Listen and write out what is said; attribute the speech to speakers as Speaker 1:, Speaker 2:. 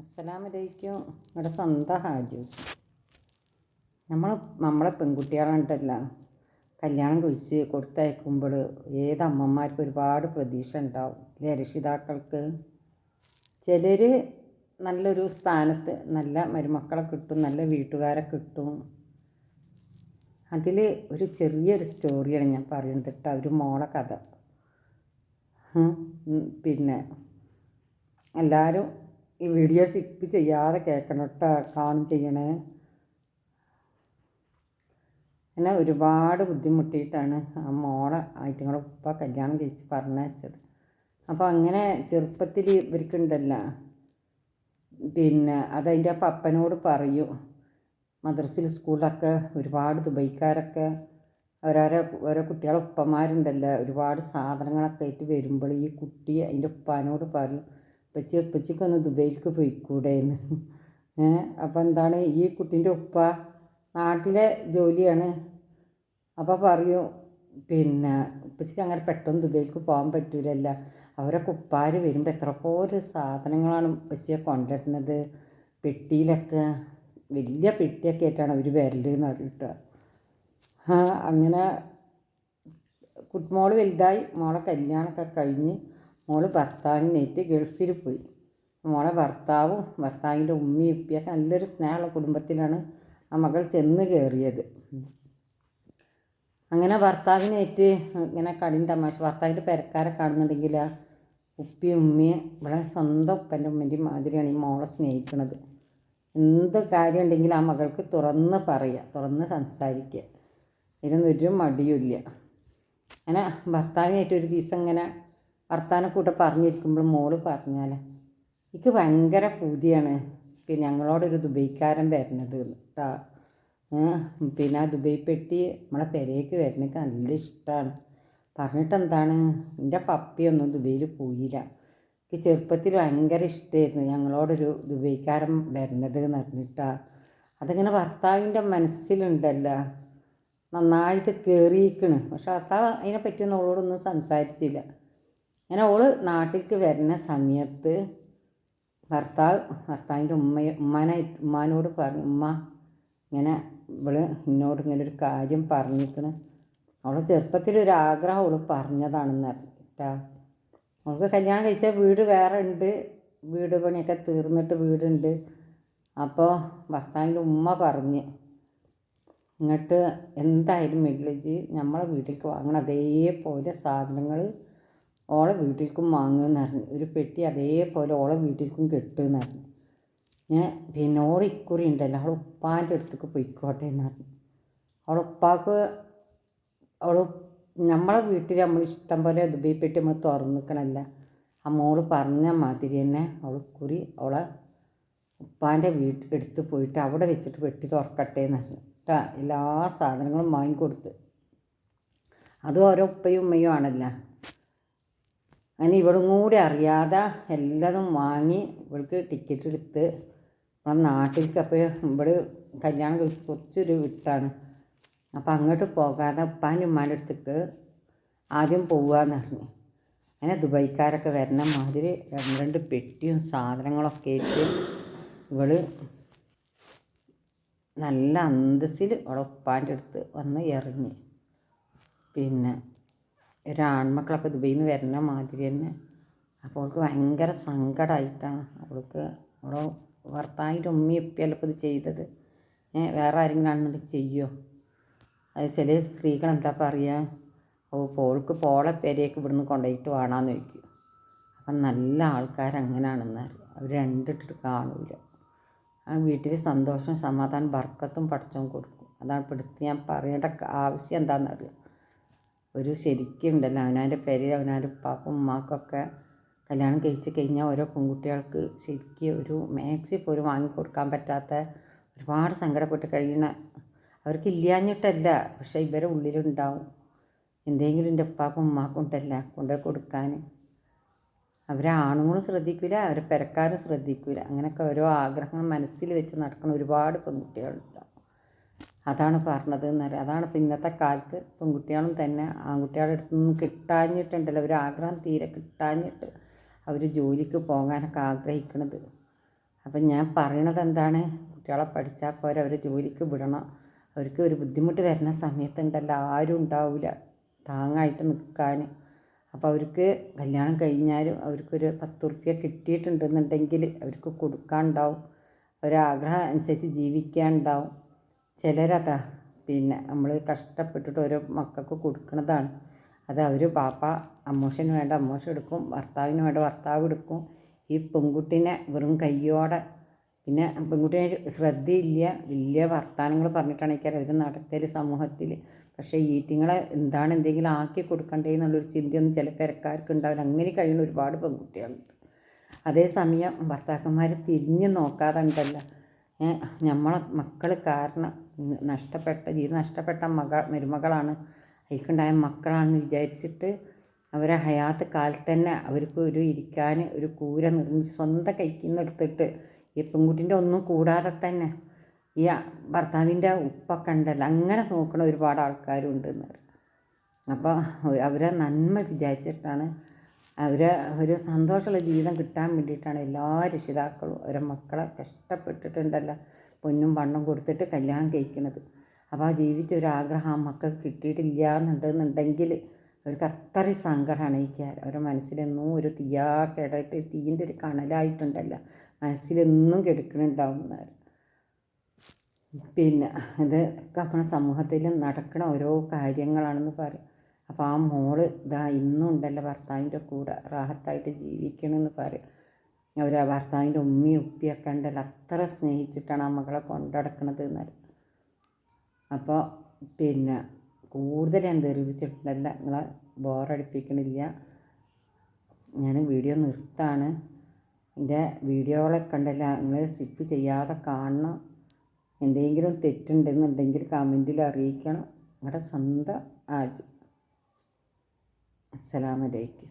Speaker 1: അസ്സലാമലൈക്കും. ഇവിടെ സ്വന്തം ഹാജൂസ്. നമ്മൾ നമ്മളെ പെൺകുട്ടികളുണ്ടല്ല കല്യാണം കഴിച്ച് കൊടുത്തയക്കുമ്പോൾ ഏത് അമ്മമാർക്കും ഒരുപാട് പ്രതീക്ഷ ഉണ്ടാവും. അല്ലേ രക്ഷിതാക്കൾക്ക്? ചിലർ നല്ലൊരു സ്ഥാനത്ത് നല്ല മരുമക്കളെ കിട്ടും നല്ല വീട്ടുകാരെ കിട്ടും. അതിൽ ഒരു ചെറിയൊരു സ്റ്റോറിയാണ് ഞാൻ പറയുന്നത് കേട്ടോ. ഒരു മോളെ കഥ. പിന്നെ എല്ലാവരും ഈ വീഡിയോ സ്കിപ്പ് ചെയ്യാതെ കേൾക്കണം കേട്ടോ കാണും ചെയ്യണേ. എന്നെ ഒരുപാട് ബുദ്ധിമുട്ടിയിട്ടാണ് ആ മോളെ ആയിട്ടുങ്ങളെ ഉപ്പ കല്യാണം കഴിച്ച് പറഞ്ഞയച്ചത് അപ്പോൾ അങ്ങനെ ചെറുപ്പത്തിൽ ഇവർക്കുണ്ടല്ല. പിന്നെ അതതിന്റെ പപ്പനോട് പറയും മദ്രസിൽ സ്കൂളിലൊക്കെ ഒരുപാട് ദുബൈക്കാരൊക്കെ ഓരോരോ ഓരോ കുട്ടികളെ ഉപ്പമാരുണ്ടല്ലോ. ഒരുപാട് സാധനങ്ങളൊക്കെ ആയിട്ട് വരുമ്പോൾ ഈ കുട്ടി അതിന്റെ ഉപ്പാനോട് പറയും ഉപ്പച്ചി ഉപ്പച്ചിക്കൊന്ന് ദുബൈയിലേക്ക് പോയിക്കൂടെ എന്ന് ഏഹ് അപ്പോൾ എന്താണ് ഈ കുട്ടീന്റെ ഉപ്പ നാട്ടിലെ ജോലിയാണ്. അപ്പോൾ പറയും പിന്നെ ഉപ്പച്ചിക്ക് അങ്ങനെ പെട്ടെന്ന് ദുബൈയിലേക്ക് പോകാൻ പറ്റൂലല്ല. അവരൊക്കെ ഉപ്പാർ വരുമ്പോൾ എത്രപ്പോര് സാധനങ്ങളാണ് ഉപ്പച്ചിയെ കൊണ്ടുവരുന്നത്. പെട്ടിയിലൊക്കെ വലിയ പെട്ടിയൊക്കെ ആയിട്ടാണ് അവർ വരലെന്ന് പറഞ്ഞിട്ട് അങ്ങനെ കുട്ടിമോൾ വലുതായി മോളെ കല്യാണമൊക്കെ കഴിഞ്ഞ് മോൾ ഭർത്താവിനേറ്റ് ഗൾഫിൽ പോയി. മോളെ ഭർത്താവും ഭർത്താവിന്റെ ഉമ്മയും ഉപ്പിയൊക്കെ നല്ലൊരു സ്നേഹമുള്ള കുടുംബത്തിലാണ് ആ മകൾ ചെന്ന് കയറിയത്. അങ്ങനെ ഭർത്താവിനേറ്റ് ഇങ്ങനെ കളിയും തമാശ ഭർത്താവിന്റെ പെരക്കാരെ കാണുന്നുണ്ടെങ്കിൽ ആ ഉപ്പിയും ഉമ്മയും ഇവിടെ സ്വന്തം ഉപ്പന്റെ ഉമ്മന്റെയും മാതിരിയാണ് ഈ മോളെ സ്നേഹിക്കുന്നത് എന്ത് കാര്യം ഉണ്ടെങ്കിലും ആ മകൾക്ക് തുറന്ന് പറയുക തുറന്ന് സംസാരിക്കുക. ഇതിനൊന്നും ഒരു മടിയുമില്ല. അങ്ങനെ ഭർത്താവിനായിട്ട് ഒരു ദിവസം ഇങ്ങനെ വർത്താനക്കൂട്ടം പറഞ്ഞിരിക്കുമ്പോൾ മോൾ പറഞ്ഞാൽ എനിക്ക് ഭയങ്കര പൂതിയാണ് പിന്നെ ഞങ്ങളോടൊരു ദുബൈക്കാരൻ വരുന്നത് കേട്ടോ പിന്നെ ആ ദുബൈ പെട്ടി നമ്മളെ പെരേക്ക് വരുന്നത് നല്ല ഇഷ്ടമാണ് പറഞ്ഞിട്ട് എന്താണ് എന്റെ പപ്പിയൊന്നും ദുബൈയിൽ പോയില്ല. എനിക്ക് ചെറുപ്പത്തിൽ ഭയങ്കര ഇഷ്ടമായിരുന്നു ഞങ്ങളോടൊരു ദുബൈക്കാരൻ വരുന്നത് എന്ന് പറഞ്ഞിട്ടാ. അതങ്ങനെ ഭർത്താവിന്റെ മനസ്സിലുണ്ടല്ലോ. നന്നായിട്ട് കയറിയിരിക്കണ് പക്ഷെ ഭർത്താവ് അതിനെ പറ്റിയൊന്നും അവളോടൊന്നും സംസാരിച്ചില്ല. അങ്ങനെ ഓൾ നാട്ടിലേക്ക് വരുന്ന സമയത്ത് ഭർത്താവ് ഭർത്താവിന്റെ ഉമ്മ ഉമ്മാനെ ഉമ്മാനോട് പറഞ്ഞു ഉമ്മ ഇങ്ങനെ ഇവൾ എന്നോട് ഇങ്ങനെ ഒരു കാര്യം പറഞ്ഞിരിക്കണ്. അവളെ ചെറുപ്പത്തിൽ ഒരു ആഗ്രഹം അവൾ പറഞ്ഞതാണെന്ന് അറിഞ്ഞിട്ടാ. അവൾക്ക് കല്യാണം കഴിച്ചാൽ വീട് വേറെ ഉണ്ട്. വീട് പണിയൊക്കെ തീർന്നിട്ട് വീടുണ്ട്. അപ്പോൾ ഭർത്താവിന്റെ ഉമ്മ പറഞ്ഞ് ഇങ്ങോട്ട് എന്തായാലും മിഡിലേജ് നമ്മളെ വീട്ടിലേക്ക് വാങ്ങണം. അതേപോലെ സാധനങ്ങൾ ഓളെ വീട്ടിലേക്കും വാങ്ങുമെന്ന് പറഞ്ഞു ഒരു പെട്ടി അതേപോലെ ഓളെ വീട്ടിലേക്കും കെട്ടുമെന്ന് പറഞ്ഞു ഞാൻ പിന്നെ ഓളെ ഇക്കുറി ഉണ്ടല്ലോ അവൾ ഉപ്പാന്റെ അടുത്തേക്ക് പോയിക്കോട്ടെ എന്ന് പറഞ്ഞു അവളെ ഉപ്പാക്ക് അവൾ നമ്മളെ വീട്ടിൽ നമ്മൾ ഇഷ്ടം പോലെ ദുബൈ പെട്ടി നമ്മൾ തുറന്നു നിൽക്കണമല്ല ആ മോൾ പറഞ്ഞ മാതിരി തന്നെ അവൾ കുറി അവളെ ഉപ്പാന്റെ വീട്ട് എടുത്ത് പോയിട്ട് അവിടെ വെച്ചിട്ട് പെട്ടി തുറക്കട്ടെ എന്ന് പറഞ്ഞു എല്ലാ സാധനങ്ങളും വാങ്ങിക്കൊടുത്ത്. അതും ഓരോ ഉപ്പയും ഉമ്മയും ആണല്ലോ. അങ്ങനെ ഇവളും കൂടി അറിയാതെ എല്ലാതും വാങ്ങി ഇവൾക്ക് ടിക്കറ്റ് എടുത്ത് നമ്മളെ നാട്ടിലേക്ക് അപ്പോൾ ഇവിടെ കല്യാണം കഴിച്ച് കൊച്ചൊരു വിട്ടാണ്. അപ്പോൾ അങ്ങോട്ട് പോകാതെ ഉപ്പാന്റെ ഉമ്മാന്റെ അടുത്തേക്ക് ആദ്യം പോവുകയെന്ന് പറഞ്ഞു. അങ്ങനെ ദുബൈക്കാരൊക്കെ വരുന്ന മാതിരി രണ്ട് രണ്ട് പെട്ടിയും സാധനങ്ങളൊക്കെ ആയിട്ട് ഇവൾ നല്ല അന്തസ്സിൽ അവളെ ഉപ്പാന്റെ അടുത്ത് വന്ന് ഇറങ്ങി. പിന്നെ ഒരാൺമക്കളൊക്കെ ദുബൈയിൽ നിന്ന് വരുന്ന മാതിരി തന്നെ. അപ്പോൾ അവൾക്ക് ഭയങ്കര സങ്കടമായിട്ടാണ് അവൾക്ക് അവളെ ഭർത്താവിന്റെ ഉമ്മയും ഉപ്പയല്ല ഇപ്പോൾ ഇത് ചെയ്തത്. വേറെ ആരെങ്കിലും ആണെന്നുണ്ടെങ്കിൽ ചെയ്യുമോ അത് ചില സ്ത്രീകൾ എന്താ പറയുക ഓ പോൾക്ക് പോളെ പേരെയൊക്കെ ഇവിടുന്ന് കൊണ്ടുപോയിട്ട് വേണമെന്ന് ചോദിക്കും. അപ്പം നല്ല ആൾക്കാർ അങ്ങനെയാണെന്ന് അറിയാം അവർ രണ്ടിട്ടിട്ട് കാണൂല. ആ വീട്ടിൽ സന്തോഷം സമാധാനം ബർക്കത്തും പഠിച്ചും കൊടുക്കും. അതാണ് ഇപ്പോൾ എടുത്ത് ഞാൻ പറയേണ്ട ആവശ്യം എന്താണെന്നറിയാം ഒരു ശരിക്കുണ്ടല്ലോ. അവനവന്റെ പേര് അവനവന്റെ ഉപ്പാക്കും ഉമ്മാക്കൊക്കെ കല്യാണം കഴിച്ച് കഴിഞ്ഞാൽ ഓരോ പെൺകുട്ടികൾക്ക് ശരിക്കും ഒരു മാക്സി പോലും വാങ്ങിക്കൊടുക്കാൻ പറ്റാത്ത ഒരുപാട് സങ്കടപ്പെട്ട് കഴിയണ അവർക്ക് ഇല്ലാഞ്ഞിട്ടല്ല പക്ഷേ ഇവരെ ഉള്ളിലുണ്ടാവും. എന്തെങ്കിലും എന്റെ ഉപ്പാക്കും ഉമ്മാക്കും ഉണ്ടല്ല കൊണ്ടുപോയി കൊടുക്കാൻ. അവരെ ആണുങ്ങളും ശ്രദ്ധിക്കില്ല അവരെ പെരക്കാരും ശ്രദ്ധിക്കില്ല അങ്ങനെയൊക്കെ ഓരോ ആഗ്രഹങ്ങൾ മനസ്സിൽ വെച്ച് നടക്കുന്ന ഒരുപാട് പെൺകുട്ടികളുണ്ടാവും അതാണ് പറഞ്ഞത് എന്നറിയാം അതാണ് ഇപ്പം ഇന്നത്തെ കാലത്ത് പെൺകുട്ടികളും തന്നെ ആൺകുട്ടികളുടെ അടുത്ത് നിന്നും കിട്ടാഞ്ഞിട്ടുണ്ടല്ലോ. ഒരു ആഗ്രഹം തീരെ കിട്ടാഞ്ഞിട്ട് അവർ ജോലിക്ക് പോകാനൊക്കെ ആഗ്രഹിക്കണത്. അപ്പം ഞാൻ പറയണത് എന്താണ്? കുട്ടികളെ പഠിച്ചാൽ പോരെ അവരെ ജോലിക്ക് വിടണം. അവർക്ക് ഒരു ബുദ്ധിമുട്ട് വരുന്ന സമയത്തുണ്ടല്ലോ ആരും ഉണ്ടാവില്ല താങ്ങായിട്ട് നിൽക്കാൻ അപ്പോൾ അവർക്ക് കല്യാണം കഴിഞ്ഞാലും അവർക്കൊരു പത്ത് റുപ്യ കിട്ടിയിട്ടുണ്ടെന്നുണ്ടെങ്കിൽ അവർക്ക് കൊടുക്കാനുണ്ടാവും ഒരാഗ്രഹം അനുസരിച്ച് ജീവിക്കാനുണ്ടാവും ചിലരൊക്കെ പിന്നെ നമ്മൾ കഷ്ടപ്പെട്ടിട്ട് ഓരോ മക്കൾക്ക് കൊടുക്കുന്നതാണ് അത് അവർ പാപ്പ അമ്മോഷന് വേണ്ട അമ്മോശ എടുക്കും ഭർത്താവിന് വേണ്ട ഭർത്താവ് എടുക്കും. ഈ പെൺകുട്ടീനെ വെറും കയ്യോടെ പിന്നെ പെൺകുട്ടിയെ ശ്രദ്ധയില്ല വലിയ വർത്തമാനങ്ങൾ പറഞ്ഞിട്ടാണെങ്കിൽ അവർ നടക്കൽ സമൂഹത്തിൽ പക്ഷേ ഈറ്റിങ്ങളെ എന്താണ് എന്തെങ്കിലും ആക്കി കൊടുക്കണ്ടേ എന്നുള്ളൊരു ചിന്തയൊന്നും ചില പേരക്കാർക്ക് ഉണ്ടാവില്ല. അങ്ങനെ കഴിയുന്ന ഒരുപാട് പെൺകുട്ടികളുണ്ട്. അതേസമയം ഭർത്താക്കന്മാർ തിരിഞ്ഞ് നോക്കാതെ ഉണ്ടല്ലോ നമ്മളെ മക്കൾ കാരണം നഷ്ടപ്പെട്ട ജീവിതം നഷ്ടപ്പെട്ട മക മരുമകളാണ്. അതിൽക്കുണ്ടായ മക്കളാണെന്ന് വിചാരിച്ചിട്ട് അവരെ ഹയാത്ത് കാലത്ത് തന്നെ അവർക്ക് ഒരു ഇരിക്കാൻ ഒരു കൂര നിർമ്മിച്ച് സ്വന്തം കൈക്കിൽ നിന്ന് ഈ പെൺകുട്ടീന്റെ ഒന്നും കൂടാതെ തന്നെ ഈ ഭർത്താവിന്റെ ഉപ്പൊക്കെ ഉണ്ടല്ലോ അങ്ങനെ നോക്കണ ഒരുപാട് ആൾക്കാരുണ്ട് എന്ന് പറയും. അപ്പോൾ അവരെ നന്മ വിചാരിച്ചിട്ടാണ് അവരെ ഒരു സന്തോഷമുള്ള ജീവിതം കിട്ടാൻ വേണ്ടിയിട്ടാണ് എല്ലാ രക്ഷിതാക്കളും അവരെ മക്കളെ കഷ്ടപ്പെട്ടിട്ടുണ്ടല്ലോ. പൊന്നും വണ്ണം കൊടുത്തിട്ട് കല്യാണം കഴിക്കണത്. അപ്പോൾ ആ ജീവിച്ച ഒരു ആഗ്രഹം ആ മക്കൾക്ക് കിട്ടിയിട്ടില്ല എന്നുണ്ടെന്നുണ്ടെങ്കിൽ അവർക്ക് അത്രയും സങ്കടമാണ് ഈ അവരുടെ മനസ്സിലെന്നും ഒരു തീയാ കേടായിട്ട് തീന്റെ ഒരു കണലായിട്ടുണ്ടല്ലോ. മനസ്സിലെന്നും കെടുക്കണുണ്ടാവുന്നവർ പിന്നെ ഇത് നമ്മുടെ സമൂഹത്തിൽ നടക്കുന്ന ഓരോ കാര്യങ്ങളാണെന്ന് പറയും. അപ്പോൾ ആ മോൾ ഇതാ ഇന്നും ഉണ്ടല്ലോ ഭർത്താവിന്റെ കൂടെ റാഹത്തായിട്ട് ജീവിക്കണമെന്ന് പറയും. അവർ ആ ഭർത്താവിന്റെ ഉമ്മയും ഉപ്പിയൊക്കെ ഉണ്ടല്ലോ. അത്ര സ്നേഹിച്ചിട്ടാണ് ആ മകളെ കൊണ്ടടക്കണത് എന്നാൽ അപ്പോൾ പിന്നെ കൂടുതൽ ഞാൻ തെറിവിച്ചിട്ടുണ്ടല്ല നിങ്ങളെ ബോറടിപ്പിക്കണില്ല. ഞാൻ വീഡിയോ നിർത്താണ്. എന്റെ വീഡിയോകളൊക്കെ ഉണ്ടല്ല നിങ്ങൾ സ്കിപ്പ് ചെയ്യാതെ കാണണം. എന്തെങ്കിലും തെറ്റുണ്ടെന്നുണ്ടെങ്കിൽ കമന്റിൽ അറിയിക്കണം. നിങ്ങളുടെ സ്വന്തം ആജു. അസ്സലാമലൈക്കും